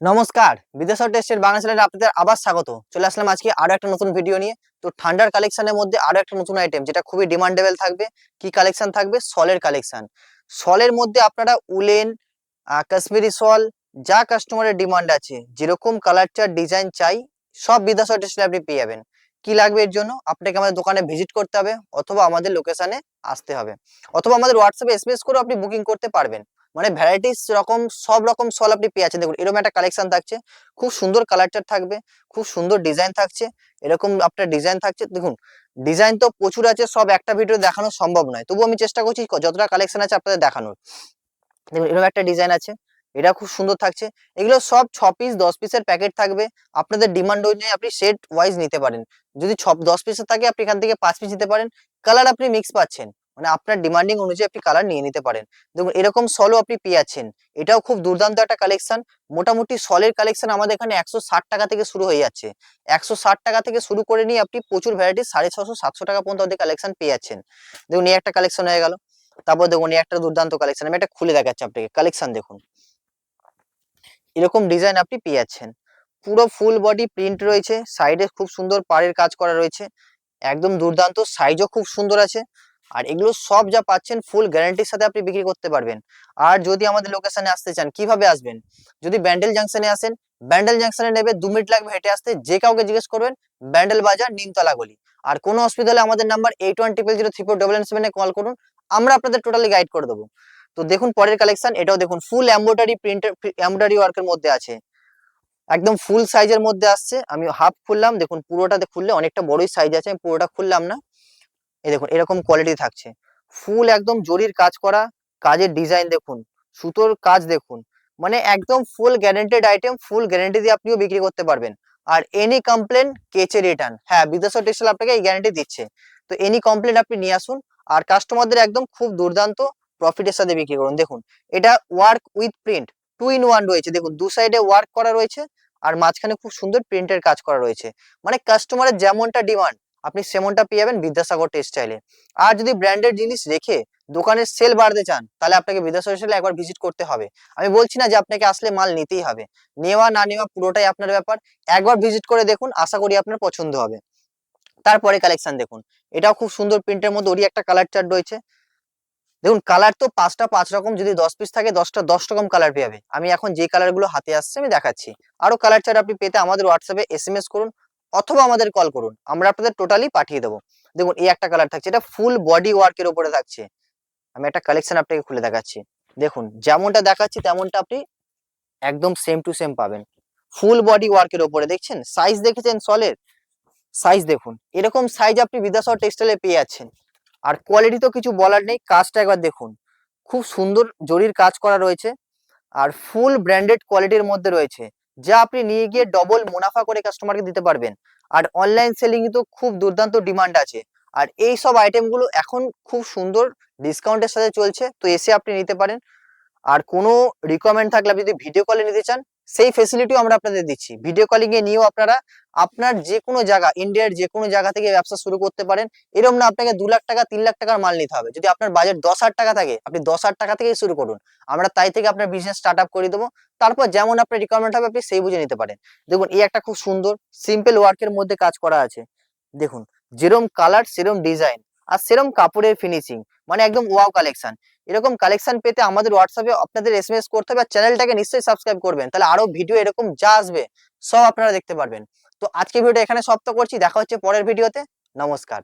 নমস্কার, বিদেশ টেস্টের বাংলা চ্যানেলে আপনাদের আবার স্বাগত। চলে আসলাম আজকে আরও একটা নতুন ভিডিও নিয়ে। তো ঠান্ডার কালেকশনের মধ্যে আরও একটা নতুন আইটেম যেটা খুবই ডিমান্ডেবল থাকবে। কি কালেকশন থাকবে? সলের কালেকশন সলের মধ্যে আপনারা উলেন কাশ্মীরি সল যা কাস্টমারের ডিমান্ড আছে, যেরকম কালার চার ডিজাইন চাই, সব বিদেশ টেস্টে আপনি পেয়ে যাবেন। কি লাগবে এর জন্য? আপনাকে আমাদের দোকানে ভিজিট করতে হবে অথবা আমাদের লোকেশনে আসতে হবে। অথবা আমাদের হোয়াটসঅ্যাপে এসএমএস করে আপনি বুকিং করতে পারবেন। মানে ভ্যারাইটিস রকম সব রকম সল আপনি পেয়ে আছেন দেখুন, এরকম একটা কালেকশন থাকছে। খুব সুন্দর কালারটার থাকবে, খুব সুন্দর ডিজাইন থাকছে, এরকম আপনার ডিজাইন থাকছে। দেখুন ডিজাইন তো প্রচুর আছে, সব একটা ভিডিও দেখানো সম্ভব নয়। তবু আমি চেষ্টা করছি যতটা কালেকশন আছে আপনাদের দেখানোর। দেখুন, এরকম একটা ডিজাইন আছে। এটা খুব সুন্দর থাকছে। এগুলো সব ছ পিস দশ পিসের প্যাকেট থাকবে। আপনাদের ডিমান্ড অনুযায়ী আপনি সেট ওয়াইজ নিতে পারেন। যদি ছ, দশ পিসের থাকে, আপনি এখান থেকে পাঁচ পিস নিতে পারেন। কালার আপনি মিক্স পাচ্ছেন। মানে আপনার ডিমান্ডিং অনুযায়ী আপনি কালার নিয়ে নিতে পারেন। দেখুন, এরকম সলও আপনি পেয়ে যাচ্ছেন এটাও খুব দুর্দান্ত একটা কালেকশন মোটামুটি সলের কালেকশন আমাদের এখানে একশো ষাট টাকা থেকে শুরু হয়ে যাচ্ছে। একশো ষাট টাকা থেকে শুরু করে নিয়ে আপনি প্রচুর ভ্যারাইটি সাড়ে ছশো, সাতশো টাকা পর্যন্ত আপনি কালেকশন পেয়ে যাচ্ছেন দেখুন, এই একটা কালেকশন হয়ে গেল। তারপর দেখুন, এই একটা দুর্দান্ত কালেকশন আমি একটা খুলে দেখাচ্ছি আপনাকে। কালেকশন দেখুন। এরকম ডিজাইন আপনি পেয়ে যাচ্ছেন পুরো ফুল বডি প্রিন্ট রয়েছে সাইডে খুব সুন্দর পাড়ের কাজ করা রয়েছে। একদম দুর্দান্ত সাইজও খুব সুন্দর আছে। আর এগুলো সব যা পাচ্ছেন ফুল গ্যারান্টির সাথে আপনি বিক্রি করতে পারবেন। আর যদি আমাদের লোকেশনে আসতে চান, কীভাবে আসবেন? যদি ব্যান্ডেল জাংশনে আসেন ব্যান্ডেল জাংশনে নেবে, দু মিনিট লাগবে হেঁটে আসতে। যে কাউকে জিজ্ঞেস করবেন ব্যান্ডেল বাজার, নিমতলা গলি। আর কোনো অসুবিধা হলে আমাদের number eight one triple zero three four double সেভেনে কল করুন। আমরা আপনাদের টোটালি গাইড করে দেবো। তো দেখুন পরের কালেকশন এটাও দেখুন ফুল এমব্রয়ডারি প্রিন্টের এমব্রয়ডারি ওয়ার্কের মধ্যে আছে। একদম ফুল সাইজের মধ্যে আসছে। আমি হাফ খুললাম, দেখুন পুরোটাতে খুললে অনেকটা বড়ই সাইজ আছে, আমি পুরোটা খুললাম না। এই দেখুন, এরকম কোয়ালিটি থাকছে। ফুল একদম জরির কাজ করা, কাজের ডিজাইন দেখুন, সুতোর কাজ দেখুন মানে একদম full guaranteed item full guarantee দিয়ে আপনিও বিক্রি করতে পারবেন। আর এনি কমপ্লেন কেচে রিটার্ন হ্যাঁ বিদেশ টেক্সটাইল আপনাকে এই গ্যারেন্টি দিচ্ছে। তো এনি কমপ্লেন আপনি নিয়ে আসুন। আর কাস্টমারদের একদম খুব দুর্দান্ত প্রফিটের সাথে বিক্রি করুন। দেখুন, এটা work with print two in one রয়েছে। দেখুন, দু সাইডে ওয়ার্ক করা রয়েছে আর মাঝখানে খুব সুন্দর প্রিন্টের কাজ করা রয়েছে। মানে কাস্টমারের যেমনটা ডিমান্ড আপনি সেমনটা পেয়ে যাবেন বিদ্যাসাগর টেক্সটাইলে আর যদি ব্র্যান্ডেড জিনিস রেখে দোকানের সেল বাড়তে চান, তাহলে আপনাকে বিদ্যাসাগর টেক্সটাইলে একবার ভিজিট করতে হবে। আমি বলছি না যে আপনাকে আসলে মাল নিতেই হবে। নেওয়া, না নেওয়া পুরোটাই আপনার ব্যাপার। একবার ভিজিট করে দেখুন, আশা করি আপনার পছন্দ হবে। তারপরে কালেকশন দেখুন। এটাও খুব সুন্দর প্রিন্টের মধ্যে ওরই একটা কালার চার্ট রয়েছে। দেখুন কালার তো পাঁচটা পাঁচ রকম, যদি দশ পিস থাকে দশটা দশ রকম কালার পেয়ে যাবে। আমি এখন যে কালারগুলো হাতে আসছে আমি দেখাচ্ছি। আরও কালার চার্ট আপনি পেতে আমাদের হোয়াটসঅ্যাপে এস এম এস করুন অথবা আমাদের কল করুন। আমরা আপনাদের টোটালি পাঠিয়ে দেবো। দেখুন, এই একটা কালার থাকছে, এটা ফুল বডি ওয়ার্কের উপরে থাকছে। আমি একটা কালেকশন আপনাকে খুলে দেখাচ্ছি। দেখুন, যেমনটা দেখাচ্ছি তেমনটা আপনি একদম সেম টু সেম পাবেন। ফুল বডি ওয়ার্কের উপরে, দেখছেন? সাইজ দেখেছেন সলের সাইজ দেখুন। এরকম সাইজ আপনি বিদ্যাসাগর টেক্সটাইলে পেয়ে যাচ্ছেন। আর কোয়ালিটি তো কিছু বলার নেই কাজটা একবার দেখুন। খুব সুন্দর জরির কাজ করা রয়েছে আর ফুল ব্র্যান্ডেড কোয়ালিটির মধ্যে রয়েছে, যা আপনি নিয়ে গিয়ে ডবল মুনাফা করে কাস্টমারকে দিতে পারবেন। আর অনলাইন সেলিং তো খুব দুর্দান্ত ডিমান্ড আছে। আর এই সব আইটেমগুলো এখন খুব সুন্দর ডিসকাউন্টের সাথে চলছে, তো এসে আপনি নিতে পারেন। আর কোনো রিকোয়ারমেন্ট থাকলে আপনি যদি ভিডিও কলে নিতে চান, সেই ফেসিলিটিও আমরা আপনাদের দিচ্ছি। ভিডিও কলিং এ নিয়েও আপনারা আপনার যে কোনো জায়গা ইন্ডিয়ার যে কোনো জায়গা থেকে ব্যবসা শুরু করতে পারেন। এরকম না আপনাকে দু লাখ টাকা, তিন লাখ টাকার মাল নিতে হবে। যদি আপনার বাজেট দশ হাজার টাকা থাকে, আপনি দশ হাজার টাকা থেকেই শুরু করুন। আমরা তাই থেকে আপনার বিজনেস স্টার্ট আপ করে দেবো। তারপর যেমন আপনার রিকোয়ারমেন্ট হবে, আপনি সেই বুঝে নিতে পারেন। দেখুন, এই একটা খুব সুন্দর সিম্পল ওয়ার্কের মধ্যে কাজ করা আছে। দেখুন, যেরম কালার সেরম ডিজাইন আর সেরম কাপড়ের ফিনিশিং মানে একদম ওয়াও কালেকশন এরকম কালেকশন পেতে আমাদের হোয়াটসঅ্যাপে আপনাদের এস করতে হবে আর চ্যানেলটাকে নিশ্চয়ই সাবস্ক্রাইব করবেন। তাহলে আরও ভিডিও এরকম যা আসবে, সব আপনারা দেখতে পারবেন। তো আজকে ভিডিওটা এখানে সপ্তাহ করছি। দেখা হচ্ছে পরের ভিডিওতে নমস্কার।